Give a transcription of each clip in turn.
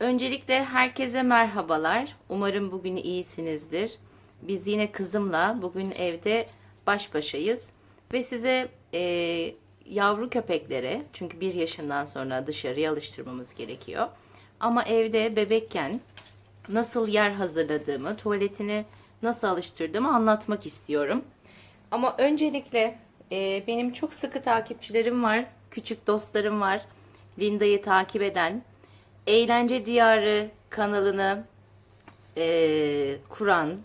Öncelikle herkese merhabalar. Umarım bugün iyisinizdir. Biz yine kızımla bugün evde baş başayız. Ve size e, yavru köpeklere, çünkü bir yaşından sonra dışarıya alıştırmamız gerekiyor. Ama evde bebekken nasıl yer hazırladığımı, tuvaletini nasıl alıştırdığımı anlatmak istiyorum. Ama öncelikle e, benim çok sıkı takipçilerim var, küçük dostlarım var. Linda'yı takip eden, Eğlence Diyarı kanalını e, kuran,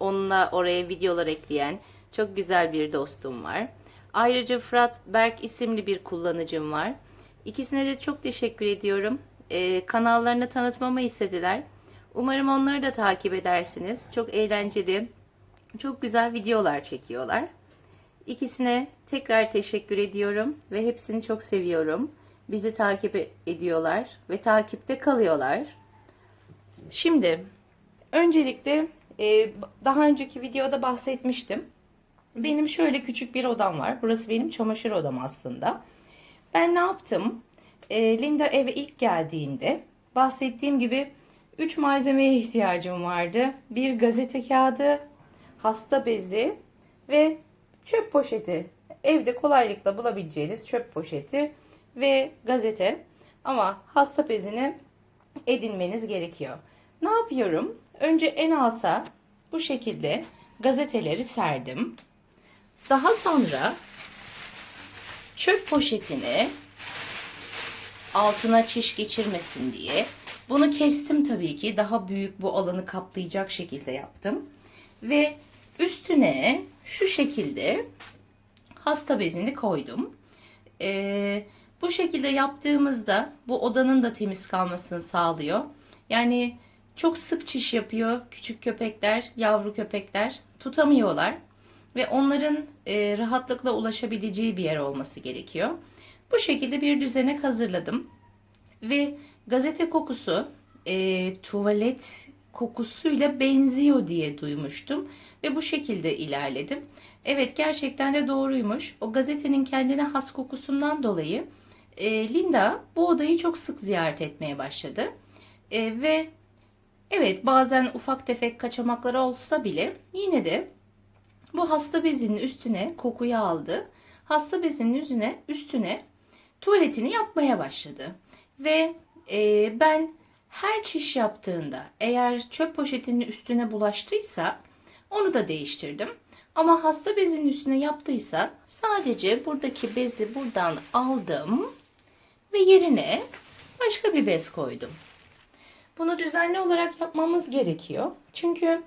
onunla oraya videolar ekleyen çok güzel bir dostum var. Ayrıca Fırat Berk isimli bir kullanıcım var. İkisine de çok teşekkür ediyorum. E, kanallarını tanıtmamı istediler. Umarım onları da takip edersiniz. Çok eğlenceli, çok güzel videolar çekiyorlar. İkisine tekrar teşekkür ediyorum ve hepsini çok seviyorum. Bizi takip ediyorlar ve takipte kalıyorlar. Şimdi öncelikle e, daha önceki videoda bahsetmiştim. Benim şöyle küçük bir odam var. Burası benim çamaşır odam aslında. Ben ne yaptım? E, Linda eve ilk geldiğinde bahsettiğim gibi 3 malzemeye ihtiyacım vardı. Bir gazete kağıdı, hasta bezi ve çöp poşeti. Evde kolaylıkla bulabileceğiniz çöp poşeti ve gazete. Ama hasta bezini edinmeniz gerekiyor. Ne yapıyorum? Önce en alta bu şekilde gazeteleri serdim. Daha sonra çöp poşetini altına çiş geçirmesin diye bunu kestim tabii ki. Daha büyük bu alanı kaplayacak şekilde yaptım. Ve üstüne şu şekilde hasta bezini koydum. Ee, bu şekilde yaptığımızda bu odanın da temiz kalmasını sağlıyor. Yani çok sık çiş yapıyor küçük köpekler, yavru köpekler tutamıyorlar ve onların e, rahatlıkla ulaşabileceği bir yer olması gerekiyor. Bu şekilde bir düzenek hazırladım ve gazete kokusu e, tuvalet kokusuyla benziyor diye duymuştum ve bu şekilde ilerledim. Evet gerçekten de doğruymuş. O gazetenin kendine has kokusundan dolayı e, Linda bu odayı çok sık ziyaret etmeye başladı. E, ve evet bazen ufak tefek kaçamakları olsa bile yine de bu hasta bezinin üstüne kokuyu aldı. Hasta bezinin üstüne, üstüne tuvaletini yapmaya başladı. Ve e, ben her çiş yaptığında eğer çöp poşetinin üstüne bulaştıysa onu da değiştirdim. Ama hasta bezinin üstüne yaptıysa sadece buradaki bezi buradan aldım ve yerine başka bir bez koydum. Bunu düzenli olarak yapmamız gerekiyor. Çünkü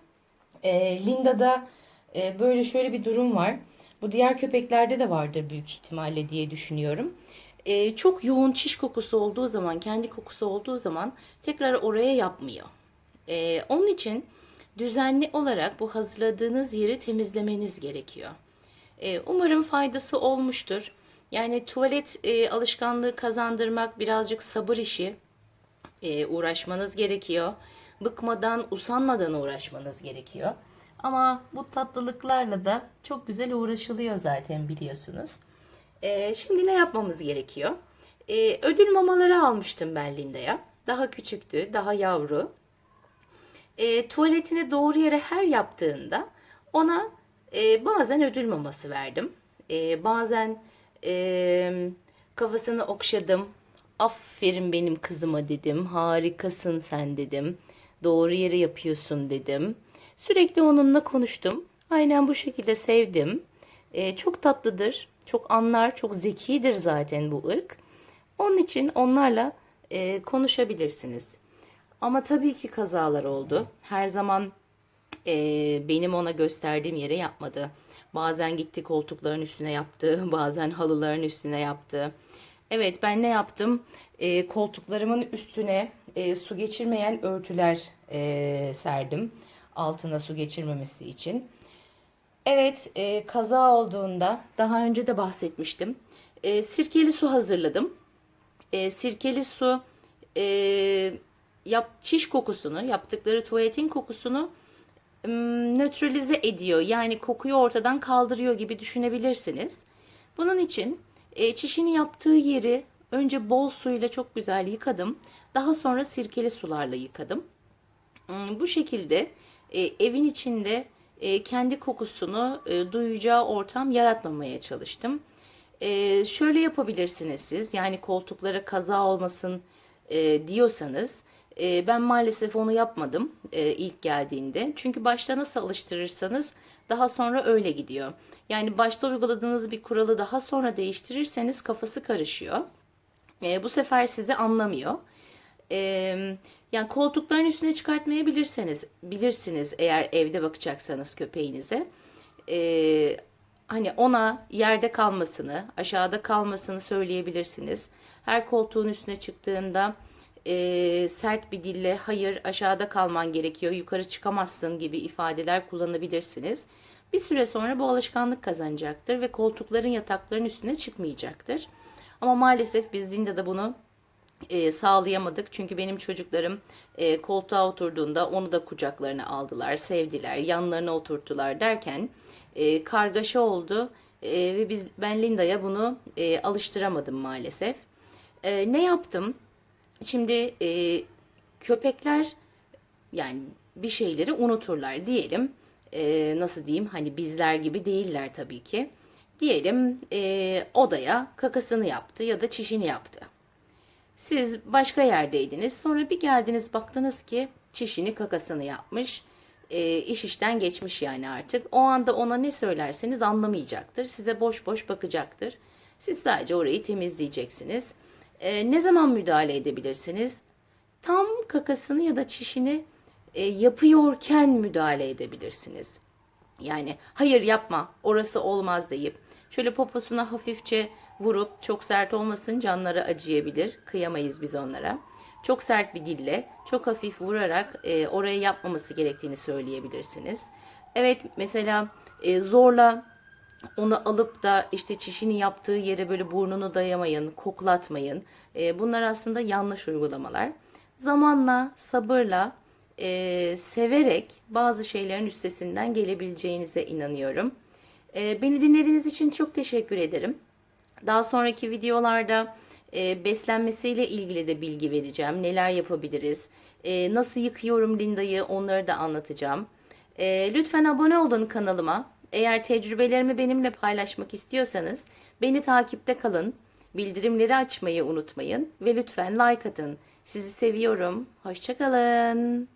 e, Linda'da e, böyle şöyle bir durum var. Bu diğer köpeklerde de vardır büyük ihtimalle diye düşünüyorum. E, çok yoğun çiş kokusu olduğu zaman, kendi kokusu olduğu zaman tekrar oraya yapmıyor. E, onun için düzenli olarak bu hazırladığınız yeri temizlemeniz gerekiyor. E, umarım faydası olmuştur. Yani tuvalet e, alışkanlığı kazandırmak birazcık sabır işi. E, uğraşmanız gerekiyor. Bıkmadan, usanmadan uğraşmanız gerekiyor. Ama bu tatlılıklarla da çok güzel uğraşılıyor zaten biliyorsunuz. E, şimdi ne yapmamız gerekiyor? E, ödül mamaları almıştım ben Linda'ya. Daha küçüktü, daha yavru. E, tuvaletini doğru yere her yaptığında ona e, bazen ödül maması verdim. E, bazen e, kafasını okşadım. Aferin benim kızıma dedim. Harikasın sen dedim. Doğru yere yapıyorsun dedim. Sürekli onunla konuştum. Aynen bu şekilde sevdim. E, çok tatlıdır. Çok anlar. Çok zekidir zaten bu ırk. Onun için onlarla e, konuşabilirsiniz. Ama tabii ki kazalar oldu. Her zaman e, benim ona gösterdiğim yere yapmadı. Bazen gitti koltukların üstüne yaptı, bazen halıların üstüne yaptı. Evet ben ne yaptım? E, koltuklarımın üstüne e, su geçirmeyen örtüler e, serdim. Altına su geçirmemesi için. Evet e, kaza olduğunda daha önce de bahsetmiştim. E, sirkeli su hazırladım. E, sirkeli su e, yap, çiş kokusunu, yaptıkları tuvaletin kokusunu nötralize ediyor. Yani kokuyu ortadan kaldırıyor gibi düşünebilirsiniz. Bunun için e, çişini yaptığı yeri önce bol suyla çok güzel yıkadım. Daha sonra sirkeli sularla yıkadım. Bu şekilde e, evin içinde e, kendi kokusunu e, duyacağı ortam yaratmamaya çalıştım. E, şöyle yapabilirsiniz siz. Yani koltuklara kaza olmasın e, diyorsanız e, ben maalesef onu yapmadım e, ilk geldiğinde. Çünkü başta nasıl alıştırırsanız daha sonra öyle gidiyor. Yani başta uyguladığınız bir kuralı daha sonra değiştirirseniz kafası karışıyor. E, bu sefer sizi anlamıyor. E, yani koltukların üstüne çıkartmayabilirseniz bilirsiniz eğer evde bakacaksanız köpeğinize. E, hani ona yerde kalmasını, aşağıda kalmasını söyleyebilirsiniz. Her koltuğun üstüne çıktığında e, sert bir dille hayır aşağıda kalman gerekiyor, yukarı çıkamazsın gibi ifadeler kullanabilirsiniz. Bir süre sonra bu alışkanlık kazanacaktır ve koltukların yatakların üstüne çıkmayacaktır. Ama maalesef biz Linda'da bunu e, sağlayamadık. Çünkü benim çocuklarım e, koltuğa oturduğunda onu da kucaklarına aldılar, sevdiler, yanlarına oturttular derken e, kargaşa oldu E, ve biz ben Linda'ya bunu e, alıştıramadım maalesef. E, ne yaptım? Şimdi e, köpekler yani bir şeyleri unuturlar diyelim. E, nasıl diyeyim? Hani bizler gibi değiller tabii ki. Diyelim e, odaya kakasını yaptı ya da çişini yaptı. Siz başka yerdeydiniz. Sonra bir geldiniz baktınız ki çişini kakasını yapmış. E, iş işten geçmiş yani artık. O anda ona ne söylerseniz anlamayacaktır. Size boş boş bakacaktır. Siz sadece orayı temizleyeceksiniz. E, ne zaman müdahale edebilirsiniz? Tam kakasını ya da çişini e, yapıyorken müdahale edebilirsiniz. Yani hayır yapma orası olmaz deyip şöyle poposuna hafifçe vurup çok sert olmasın canları acıyabilir. Kıyamayız biz onlara. Çok sert bir dille çok hafif vurarak e, oraya yapmaması gerektiğini söyleyebilirsiniz. Evet mesela e, zorla onu alıp da işte çişini yaptığı yere böyle burnunu dayamayın, koklatmayın. E, bunlar aslında yanlış uygulamalar. Zamanla, sabırla, e, severek bazı şeylerin üstesinden gelebileceğinize inanıyorum. E, beni dinlediğiniz için çok teşekkür ederim. Daha sonraki videolarda e, beslenmesiyle ilgili de bilgi vereceğim. Neler yapabiliriz? E, nasıl yıkıyorum Linda'yı onları da anlatacağım. E, lütfen abone olun kanalıma. Eğer tecrübelerimi benimle paylaşmak istiyorsanız beni takipte kalın. Bildirimleri açmayı unutmayın ve lütfen like atın. Sizi seviyorum. Hoşçakalın.